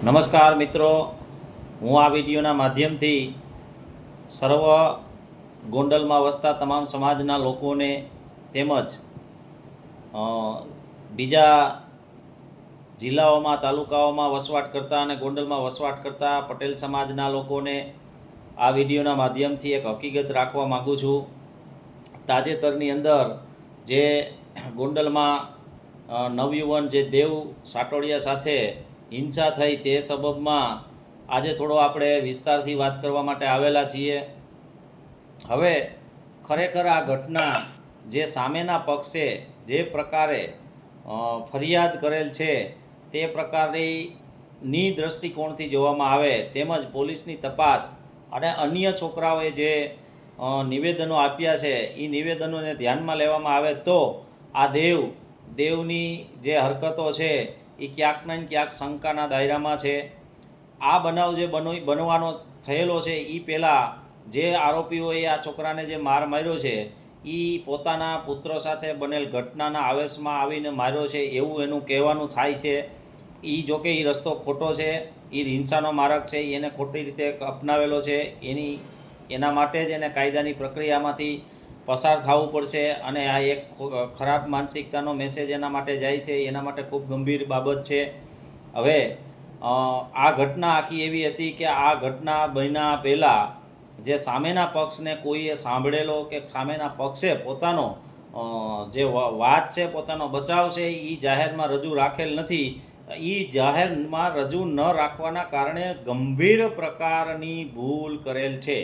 નમસ્કાર મિત્રો. હું આ વિડીયોના માધ્યમથી સર્વ ગોંડલમાં વસતા તમામ સમાજના લોકોને તેમજ બીજા જિલ્લાઓમાં, તાલુકાઓમાં વસવાટ કરતા અને ગોંડલમાં વસવાટ કરતા પટેલ સમાજના લોકોને આ વિડીયોના માધ્યમથી એક હકીકત રાખવા માગું છું. તાજેતરની અંદર જે ગોંડલમાં નવયુવન જે દેવ સાટોડિયા સાથે હિંસા થઈ તે સબબમાં આજે થોડો આપણે વિસ્તારથી વાત કરવા માટે આવેલા છીએ. હવે ખરેખર આ ઘટના જે સામેના પક્ષે જે પ્રકારે ફરિયાદ કરેલ છે, તે પ્રકારની દ્રષ્ટિકોણથી જોવામાં આવે તેમજ પોલીસની તપાસ અને અન્ય છોકરાઓએ જે નિવેદનો આપ્યા છે એ નિવેદનોને ધ્યાનમાં લેવામાં આવે તો આ દેવ, દેવની જે હરકતો છે એ ક્યાંક ને ક્યાંક શંકાના દાયરામાં છે. આ બનાવ જે બનો, બનવાનો થયેલો છે એ પહેલાં જે આરોપીઓએ આ છોકરાને જે માર માર્યો છે એ પોતાના પુત્ર સાથે બનેલ ઘટનાના આવેશમાં આવીને માર્યો છે, એવું એનું કહેવાનું થાય છે. એ જોકે એ રસ્તો ખોટો છે એ હિંસાનો માર્ગ છે એને ખોટી રીતે અપનાવેલો છે. એની, એના માટે જ એને કાયદાની પ્રક્રિયામાંથી પસાર થવું પડશે અને આ એક ખરાબ માનસિકતાનો મેસેજ એના માટે જાય છે, એના માટે ખૂબ ગંભીર બાબત છે. હવે આ ઘટના આખી એવી હતી કે આ ઘટના બન્યા પહેલાં જે સામેના પક્ષને કોઈએ સાંભળેલો કે સામેના પક્ષે પોતાનો જે વાત છે, પોતાનો બચાવ છે એ જાહેરમાં રજૂ રાખેલ નથી. એ જાહેરમાં રજૂ ન રાખવાના કારણે ગંભીર પ્રકારની ભૂલ કરેલ છે.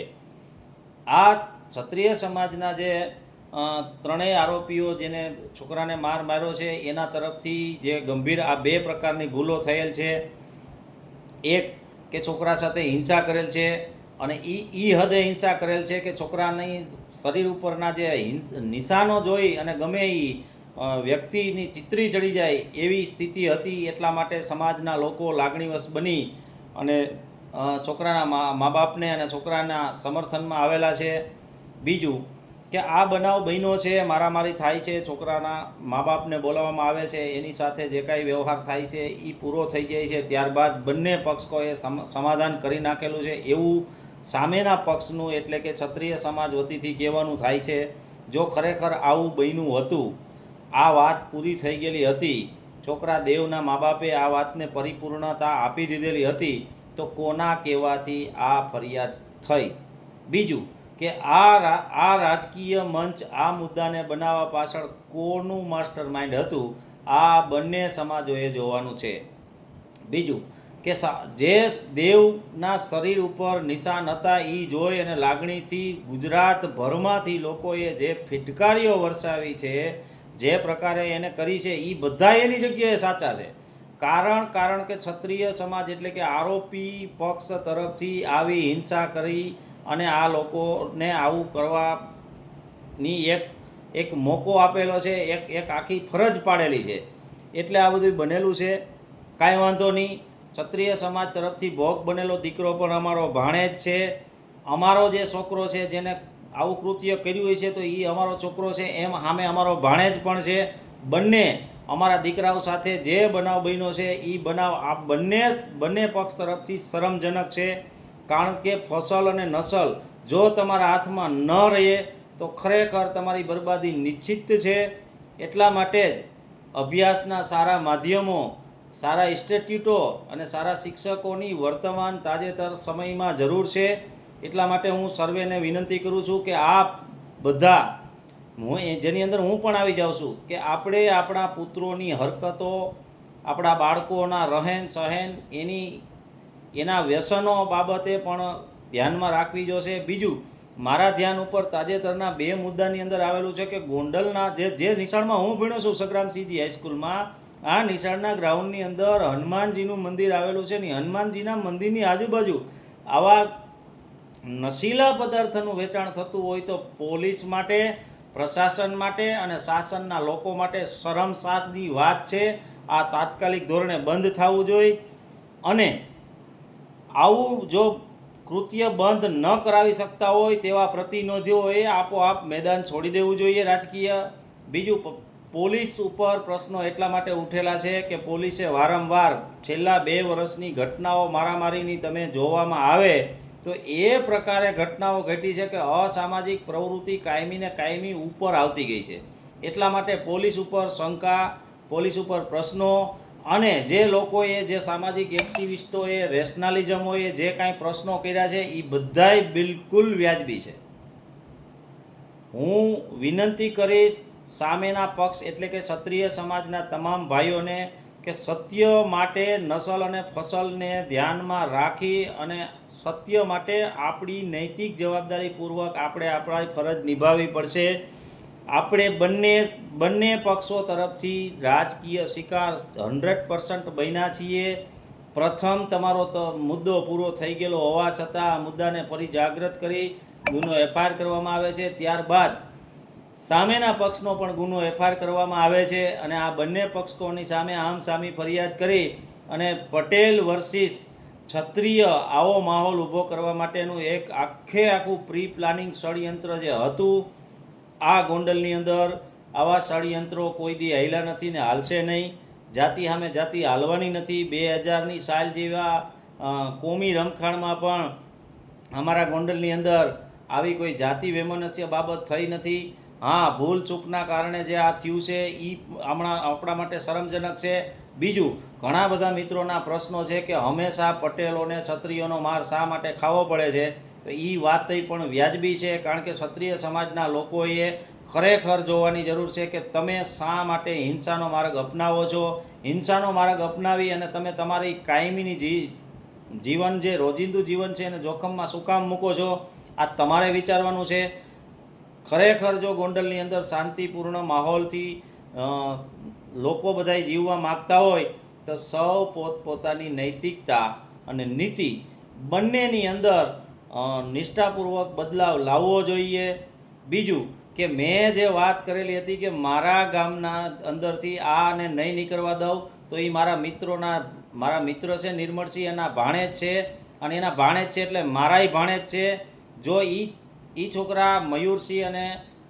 આ ક્ષત્રિય સમાજના જે ત્રણેય આરોપીઓ જેને છોકરાને માર માર્યો છે, એના તરફથી જે ગંભીર આ બે પ્રકારની ભૂલો થયેલ છે. એક કે છોકરા સાથે હિંસા કરેલ છે અને એ એ હદે હિંસા કરેલ છે કે છોકરાની શરીર ઉપરના જે નિશાનો જોઈ અને ગમે એ વ્યક્તિની ચિત્રી ચડી જાય એવી સ્થિતિ હતી એટલા માટે સમાજના લોકો લાગણીવશ બની અને છોકરાના મા બાપને અને છોકરાના સમર્થનમાં આવેલા છે. બીજું કે આ બનાવ બન્યો છે, મારામારી થાય છે, છોકરાના મા બાપને બોલાવવામાં આવે છે, એની સાથે જે કાંઈ વ્યવહાર થાય છે એ પૂરો થઈ જાય છે, ત્યારબાદ બંને પક્ષોએ સમ- સમાધાન કરી નાખેલું છે, એવું સામેના પક્ષનું એટલે કે ક્ષત્રિય સમાજ વતીથી કહેવાનું થાય છે, જો ખરેખર આવું બન્યું હતું, આ વાત પૂરી થઈ ગયેલી હતી, છોકરા દેવના મા બાપે આ વાતને પરિપૂર્ણતા આપી દીધેલી હતી, તો કોના કહેવાથી આ ફરિયાદ થઈ? બીજું કે આ આ રાજકીય મંચ આ મુદ્દાને બનાવવા પાછળ કોનું માસ્ટર માઇન્ડ હતું? આ બંને સમાજોએ જોવાનું છે. બીજું, કે જે દેવના શરીર ઉપર નિશાન હતા એ જોઈ અને લાગણીથી ગુજરાતભરમાંથી લોકોએ જે ફિટકારીઓ વરસાવી છે, જે પ્રકારે એને કરી છે એ બધા એની જગ્યાએ સાચા છે. કારણ કારણ કે ક્ષત્રિય સમાજ એટલે કે આરોપી પક્ષ તરફથી આવી હિંસા કરી અને આ લોકોને આવું કરવાની એક એક મોકો આપેલો છે, એક એક આખી ફરજ પાડેલી છે. એટલે આ બધું બનેલું છે. કાંઈ વાંધો નહીં. ક્ષત્રિય સમાજ તરફથી ભોગ બનેલો દીકરો પણ અમારો ભાણેજ છે. અમારો જે છોકરો છે, જેને આવું કૃત્ય કર્યું હોય છે, તો એ અમારો છોકરો છે. એમ સામે અમારો ભાણેજ પણ છે. બંને અમારા દીકરાઓ સાથે જે બનાવ બન્યો છે એ બનાવ આ બંને બંને પક્ષ તરફથી શરમજનક છે. કારણ કે ફસલ અને નસલ જો તમારા હાથમાં ન રહે તો ખરેખર તમારી બરબાદી નિશ્ચિત છે. એટલા માટે જ અભ્યાસના સારા માધ્યમો, સારા ઇન્સ્ટિટ્યૂટો અને સારા શિક્ષકોની વર્તમાન તાજેતર સમયમાં જરૂર છે. એટલા માટે હું સર્વેને વિનંતી કરું છું કે આપ બધા, હું જેની અંદર હું પણ આવી જાઉં છું, કે આપણે આપણા પુત્રોની હરકતો, આપણા બાળકોના રહેન સહેન એની એના વ્યસનો બાબતે પણ ધ્યાનમાં રાખવી જોશે. બીજું, મારા ધ્યાન ઉપર તાજેતરના બે મુદ્દાની અંદર આવેલું છે કે ગોંડલના જે જે નિશાળમાં હું ભણ્યો છું સંગ્રામસિંહજી હાઈસ્કૂલમાં આ નિશાળના ગ્રાઉન્ડની અંદર હનુમાનજીનું મંદિર આવેલું છે ને હનુમાનજીના મંદિરની આજુબાજુ આવા નશીલા પદાર્થનું વેચાણ થતું હોય તો પોલીસ માટે, પ્રશાસન માટે અને શાસનના લોકો માટે શરમસારની વાત છે. આ તાત્કાલિક ધોરણે બંધ થવું જોઈએ. અને આવું જો કૃત્ય બંધ ન કરાવી શકતા હોય તેવા પ્રતિનિધિઓએ આપોઆપ મેદાન છોડી દેવું જોઈએ રાજકીય. બીજું પોલીસ ઉપર પ્રશ્નો એટલા માટે ઉઠેલા છે કે પોલીસે વારંવાર છેલ્લા બે વર્ષની ઘટનાઓ મારામારીની તમે જોવામાં આવે તો એ પ્રકારે ઘટનાઓ ઘટી છે કે અસામાજિક પ્રવૃત્તિ કાયમીને કાયમી ઉપર આવતી ગઈ છે. એટલા માટે પોલીસ ઉપર શંકા, પોલીસ ઉપર પ્રશ્નો અને જે લોકોએ, જે સામાજિક એક્ટિવિસ્ટોએ, રેશનાલિઝમોએ જે કાંઈ પ્રશ્નો કર્યા છે એ બધાય બિલકુલ વ્યાજબી છે. હું વિનંતી કરીશ સામેના પક્ષ એટલે કે ક્ષત્રિય સમાજના તમામ ભાઈઓને કે સત્ય માટે નસલ અને ફસલને ધ્યાનમાં રાખી અને સત્ય માટે આપણી નૈતિક જવાબદારીપૂર્વક આપણે આપણી ફરજ નિભાવવી પડશે. આપણે બંને બંને પક્ષો તરફથી રાજકીય શિકાર હંડ્રેડ પર્સન્ટ બન્યા છીએ. પ્રથમ તમારો તો મુદ્દો પૂરો થઈ ગયેલો હોવા છતાં આ મુદ્દાને ફરી જાગૃત કરી ગુનો એફઆઈઆર કરવામાં આવે છે. ત્યારબાદ સામેના પક્ષનો પણ ગુનો એફઆઈઆર કરવામાં આવે છે અને આ બંને પક્ષોની સામે આમ સામી ફરિયાદ કરી અને પટેલ વર્સિસ ક્ષત્રિય આવો માહોલ ઊભો કરવા માટેનું એક આખે આખું પ્રી પ્લાનિંગ ષડયંત્ર જે હતું આ ગોંડલની અંદર આવા ષડયંત્રો કોઈ દી હાલ્યા નથી ને હાલશે નહીં. જાતિ સામે જાતિ હાલવાની નથી. બે હજારની સાલ જેવા કોમી રમખાણમાં પણ અમારા ગોંડલની અંદર આવી કોઈ જાતિ વૈમનસ્ય બાબત થઈ નથી. હા, ભૂલ ચૂકના કારણે જે આ થયું છે એ હમણાં આપણા માટે શરમજનક છે. બીજું, ઘણા બધા મિત્રોના પ્રશ્નો છે કે હંમેશા પટેલોને છત્રીઓનો માર શા માટે ખાવો પડે છે? તો એ વાત પણ વ્યાજબી છે, કારણ કે ક્ષત્રિય સમાજના લોકોએ ખરેખર જોવાની જરૂર છે કે તમે શા માટે હિંસાનો માર્ગ અપનાવો છો? હિંસાનો માર્ગ અપનાવી અને તમે તમારી કાયમીની જી, જીવન જે રોજિંદુ જીવન છે એને જોખમમાં શું કામ મૂકો છો? આ તમારે વિચારવાનું છે. ખરેખર જો ગોંડલની અંદર શાંતિપૂર્ણ માહોલથી લોકો બધાય જીવવા માગતા હોય, તો સૌ પોતપોતાની નૈતિકતા અને નીતિ બંનેની અંદર નિષ્ઠાપૂર્વક બદલાવ લાવવો જોઈએ. બીજું કે મેં જે વાત કરેલી હતી કે મારા ગામના અંદરથી આને નહીં નીકળવા દઉં, તો એ મારા મિત્રોના, મારા મિત્ર છે નિર્મળસિંહ એના ભાણેજ છે. અને એના ભાણેજ છે એટલે મારાય ભાણેજ છે. જો એ એ છોકરા મયુરસિંહ અને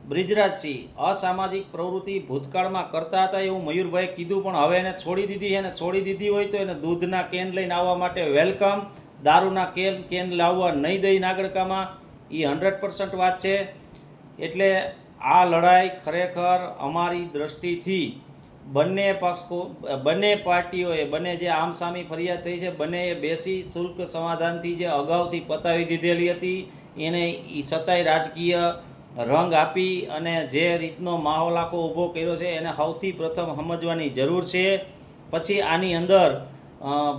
બ્રિજરાજસિંહ અસામાજિક પ્રવૃત્તિ ભૂતકાળમાં કરતા હતા એવું મયુરભાઈએ કીધું, પણ હવે એને છોડી દીધી અને છોડી દીધી હોય તો એને દૂધના કેન લઈને આવવા માટે વેલકમ. દારૂના કેન કેન લાવવા નહીં દઈ નાગડકામાં એ હંડ્રેડ પર્સન્ટ વાત છે. એટલે આ લડાઈ ખરેખર અમારી દ્રષ્ટિથી બંને પક્ષ, બંને પાર્ટીઓએ, બંને જે આમસામી ફરિયાદ થઈ છે, બંનેએ બેસી શુલ્ક સમાધાનથી જે અગાઉથી પતાવી દીધેલી હતી, એને એ છતાંય રાજકીય રંગ આપી અને જે રીતનો માહોલ આખો ઊભો કર્યો છે, એને સૌથી પ્રથમ સમજવાની જરૂર છે. પછી આની અંદર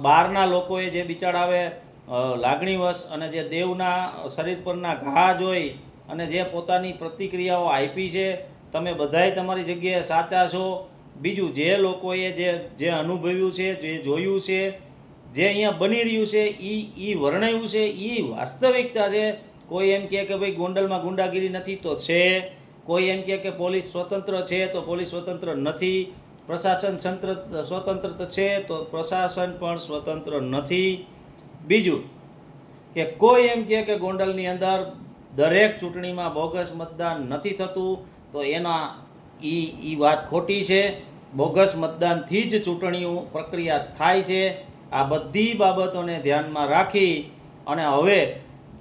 બહારના લોકોએ જે બિચારાવે લાગણીવશ અને જે દેવના શરીર પરના ઘા જોઈ અને જે પોતાની પ્રતિક્રિયાઓ આપી છે, તમે બધાય તમારી જગ્યાએ સાચા છો. બીજું, જે લોકોએ જે જે અનુભવ્યું છે, જે જોયું છે, જે અહીંયા બની રહ્યું છે એ એ વર્ણવ્યું છે એ વાસ્તવિકતા છે. કોઈ એમ કહે કે ભાઈ ગોંડલમાં ગુંડાગીરી નથી તો છે. કોઈ એમ કહે કે પોલીસ સ્વતંત્ર છે તો પોલીસ સ્વતંત્ર નથી. પ્રશાસન તંત્ર સ્વતંત્ર છે તો પ્રશાસન પણ સ્વતંત્ર નથી. બીજું કે કોઈ એમ કહે કે ગોંડલની અંદર દરેક ચૂંટણીમાં બોગસ મતદાન નથી થતું, તો એના એ એ વાત ખોટી છે. બોગસ મતદાનથી જ ચૂંટણીઓ પ્રક્રિયા થાય છે. આ બધી બાબતોને ધ્યાનમાં રાખી અને હવે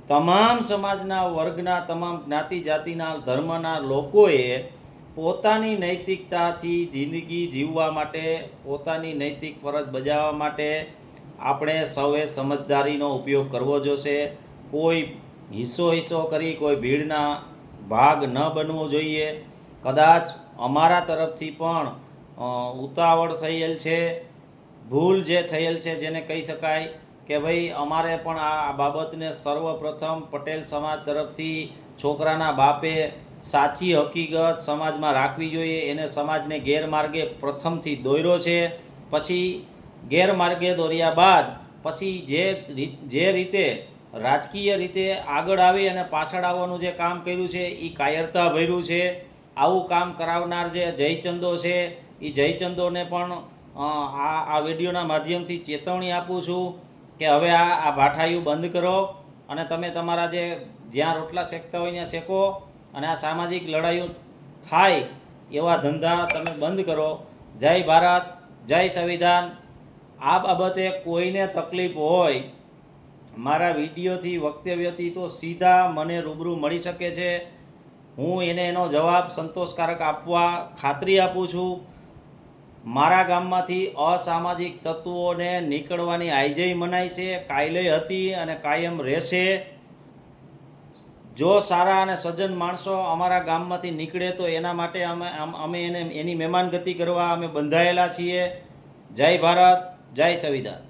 તમામ સમાજના વર્ગના, તમામ જ્ઞાતિ જાતિના, ધર્મના લોકોએ પોતાની નૈતિકતાથી જિંદગી જીવવા માટે, પોતાની નૈતિક ફરજ બજાવવા માટે આપણે સૌએ સમજદારીનો ઉપયોગ કરવો જોશે. કોઈ હિસ્સો હિસ્સો કરી, કોઈ ભીડના ભાગ ન બનવો જોઈએ. કદાચ અમારા તરફથી પણ ઉતાવળ થયેલ છે, ભૂલ જે થયેલ છે જેને કહી શકાય કે ભાઈ અમારે પણ આ બાબતને સર્વપ્રથમ પટેલ સમાજ તરફથી છોકરાના બાપે સાચી હકીકત સમાજમાં રાખવી જોઈએ. એને સમાજને ગેરમાર્ગે પ્રથમથી દોર્યો છે. પછી ગેરમાર્ગે દોર્યા બાદ પછી જે જે રીતે રાજકીય રીતે આગળ આવી અને પાછળ આવવાનું જે કામ કર્યું છે એ કાયરતા ભર્યું છે. આવું કામ કરાવનાર જે જયચંદો છે એ જયચંદોને પણ આ આ વિડીયોના માધ્યમથી ચેતવણી આપું છું કે હવે આ આ ભાઠાયું બંધ કરો અને તમે તમારા જે, જ્યાં રોટલા શેકતા હોય ત્યાં શેકો અને આ સામાજિક લડાઈઓ થાય એવા ધંધા તમે બંધ કરો. જય ભારત, જય સંવિધાન આ બાબતે કોઈને તકલીફ હોય, મારા વિડીયોથી વક્તવ્યથી તો સીધા મને રૂબરૂ મળી શકે છે. હું એને એનો જવાબ સંતોષકારક આપવા ખાતરી આપું છું. મારા ગામમાંથી અસામાજિક તત્વોને નીકળવાની આઈજય મનાય છે, કાયલે હતી અને કાયમ રહેશે. જો સારા અને સજ્જન માણસો અમારા ગામમાંથી નીકળે તો એના માટે અમે અમે એને એની મહેમાનગતિ કરવા અમે બંધાયેલા છીએ. જય ભારત. જય સંવિધાન